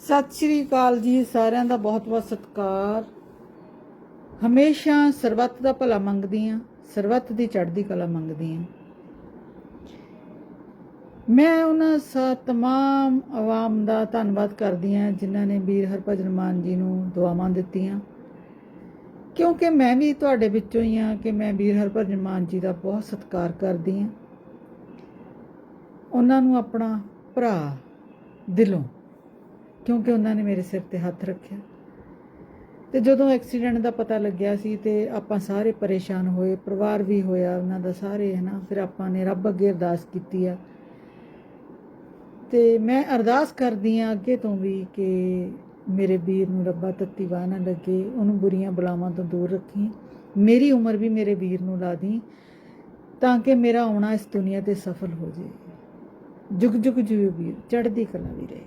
ਸਤਿ ਸ਼੍ਰੀ ਅਕਾਲ ਜੀ ਸਾਰਿਆਂ ਦਾ ਬਹੁਤ-ਬਹੁਤ ਸਤਿਕਾਰ। ਹਮੇਸ਼ਾ ਸਰਬੱਤ ਦਾ ਭਲਾ ਮੰਗਦੀ ਆ, ਸਰਬੱਤ ਦੀ ਚੜ੍ਹਦੀ ਕਲਾ ਮੰਗਦੀ ਆ। ਮੈਂ ਉਹਨਾਂ ਸਾ ਤਮਾਮ ਆਵਾਮ ਦਾ ਧੰਨਵਾਦ ਕਰਦੀ ਆ ਜਿਨ੍ਹਾਂ ਨੇ ਵੀਰ ਹਰਭਜਨ ਮਾਨ ਜੀ ਨੂੰ ਦੁਆਵਾਂ ਦਿੱਤੀਆਂ। ਕਿਉਂਕਿ ਮੈਂ ਵੀ ਤੁਹਾਡੇ ਵਿੱਚੋਂ ਹੀ ਆ ਕਿ ਮੈਂ ਵੀਰ ਹਰਭਜਨ ਮਾਨ ਜੀ ਦਾ ਬਹੁਤ ਸਤਿਕਾਰ ਕਰਦੀ ਆ। ਉਹਨਾਂ ਨੂੰ ਆਪਣਾ ਭਰਾ ਦਿਲੋਂ ਕਿਉਂਕਿ ਉਹਨਾਂ ਨੇ ਮੇਰੇ ਸਿਰ ਤੇ ਹੱਥ ਰੱਖਿਆ। ਤੇ ਜਦੋਂ ਐਕਸੀਡੈਂਟ ਦਾ ਪਤਾ ਲੱਗਿਆ ਸੀ ਤੇ ਆਪਾਂ ਸਾਰੇ ਪਰੇਸ਼ਾਨ ਹੋਏ, ਪਰਿਵਾਰ ਵੀ ਹੋਇਆ ਉਹਨਾਂ ਦਾ ਸਾਰੇ ਹੈ ਨਾ ਫਿਰ ਆਪਾਂ ਨੇ ਰੱਬ ਅੱਗੇ ਅਰਦਾਸ ਕੀਤੀ ਆ। ਤੇ ਮੈਂ ਅਰਦਾਸ ਕਰਦੀ ਆ ਅੱਗੇ ਤੋਂ ਵੀ ਕਿ ਮੇਰੇ ਵੀਰ ਨੂੰ ਰੱਬਾ ਤੱਤੀ ਵਾਹ ਨਾ ਲੱਗੇ, ਉਹਨੂੰ ਬੁਰੀਆਂ ਬਲਾਵਾਂ ਤੋਂ ਦੂਰ ਰੱਖੀ। ਮੇਰੀ ਉਮਰ ਵੀ ਮੇਰੇ ਵੀਰ ਨੂੰ ਲਾ ਦੀ, ਤਾਂ ਕਿ ਮੇਰਾ ਆਉਣਾ ਇਸ ਦੁਨੀਆ ਤੇ ਸਫਲ ਹੋ ਜਾਏ। ਜੁਗ ਜੁਗ ਜੀਓ ਵੀਰ, ਚੜ੍ਹਦੀ ਕਲਾ ਵੀ ਰਹੇ।